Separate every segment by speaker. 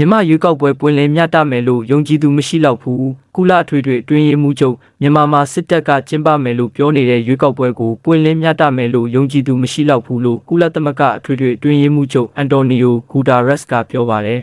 Speaker 1: မြန်မာရွေးကောက်ပွဲပွင့်လင်းမျှတမယ်လို့ယုံကြည်သူမရှိတော့ဘူးကုလအထွေထွေအတွင်းရေးမှူးချုပ်မြန်မာမှာစစ်တပ်ကကျင်းပမယ်လို့ပြောနေတဲ့ရွေးကောက်ပွဲကိုပွင့်လင်းမျှတမယ်လို့ယုံကြည်သူမရှိတော့ဘူးလို့ကုလသမဂ္ဂအထွေထွေအတွင်းရေးမှူးချုပ်အန်တိုနီယိုဂူတာရက်စ်ကပြောပါတယ်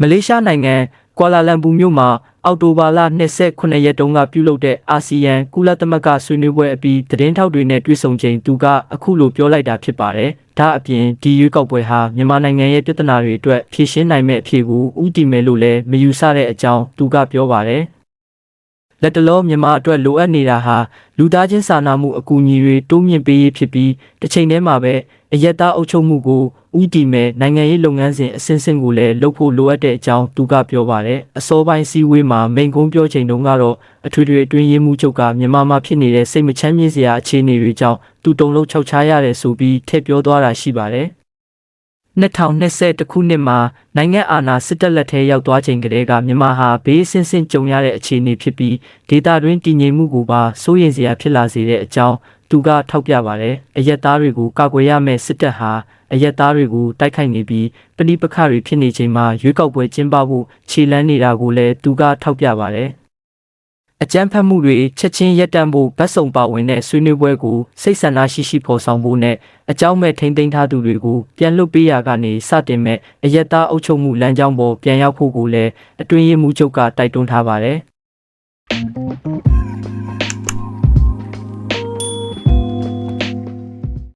Speaker 1: မလေးရှားနိုင်ငံ ကွာလာလမ်ပူမြို့မှာအောက်တိုဘာလ29ရက်တုန်းကပြုလုပ်တဲ့အာဆီယံကုလသမဂ္ဂဆွေးနွေးပွဲအပြီးသတင်းထောက်တွေနဲ့တွေ့ဆုံချိန်သူကအခုလိုပြောလိုက်တာဖြစ်ပါတယ်။ဒါအပြင်ဒီရွေးကောက်ပွဲဟာမြန်မာနိုင်ငံရဲ့ပြဿနာတွေအတွက်ဖြေရှင်းနိုင်မဲ့အဖြေကိုဥတည်မယ်လို့လည်းမယူဆတဲ့အကြောင်းသူကပြောပါတယ်။လက်တလောမြန်မာအတွက်လိုအပ်နေတာဟာလူသားချင်းစာနာမှုအကူအညီတွေတိုးမြင့်ပေးရေးဖြစ်ပြီးတစ်ချိန်တည်းမှာပဲအယက်သားအုပ်ချုပ်မှုကို ဥတီမဲ့နိုင်ငံရေးလုပ်ငန်းစဉ်အစဉ်စဉ်ကိုလည်းလုပ်ဖို့လိုအပ်တဲ့အကြောင်းသူကပြောပါတယ်အစောပိုင်းစည်းဝေးမှာမိန်ကုန်းပြောချိန်တုန်းကတော့အထွေထွေအတွင်းရေးမှူးချုပ်ကမြန်မာမှာဖြစ်နေတဲ့စိတ်မချမ်းမြေ့စရာအခြေအနေတွေကြောင့်သူတုံလုံးခြောက်ခြားရတယ်ဆိုပြီးထည့်ပြောသွားတာရှိပါတယ်2020ခုနှစ်မှာနိုင်ငံအာဏာစစ်တပ်လက်ထဲရောက်သွားချိန်ကတည်းကမြန်မာဟာဘေးအဆင့်ဆင့်ကြုံရတဲ့အခြေအနေဖြစ်ပြီးဒေသတွင်းတည်ငြိမ်မှုကိုပါစိုးရိမ်စရာဖြစ်လာစေတဲ့အကြောင်း သူကထောက်ပြပါတယ်။အရက်သားတွေကိုကာကွယ်ရမယ့်စစ်တပ်ဟာအရက်သားတွေကိုတိုက်ခိုက်နေပြီးပဋိပက္ခတွေဖြစ်နေချိန်မှာရွေးကောက်ပွဲကျင်းပဖို့ခြေလှမ်းနေတာကိုလည်းသူကထောက်ပြပါတယ်။အကြမ်းဖက်မှုတွေချက်ချင်းရပ်တန့်ဖို့ဗတ်စုံပါဝင်တဲ့ဆွေးနွေးပွဲကိုစိတ်ဆန္ဒရှိရှိဖော်ဆောင်ဖို့နဲ့အကြောင်းမဲ့ထိမ့်သိမ်းထားသူတွေကိုပြန်လွတ်ပေးရကနေစတင်မဲ့အရက်သားအုပ်ချုပ်မှုလမ်းကြောင်းပေါ်ပြန်ရောက်ဖို့ကိုလည်းအတွင်းရေးမှူးချုပ်ကတိုက်တွန်းထားပါတယ်။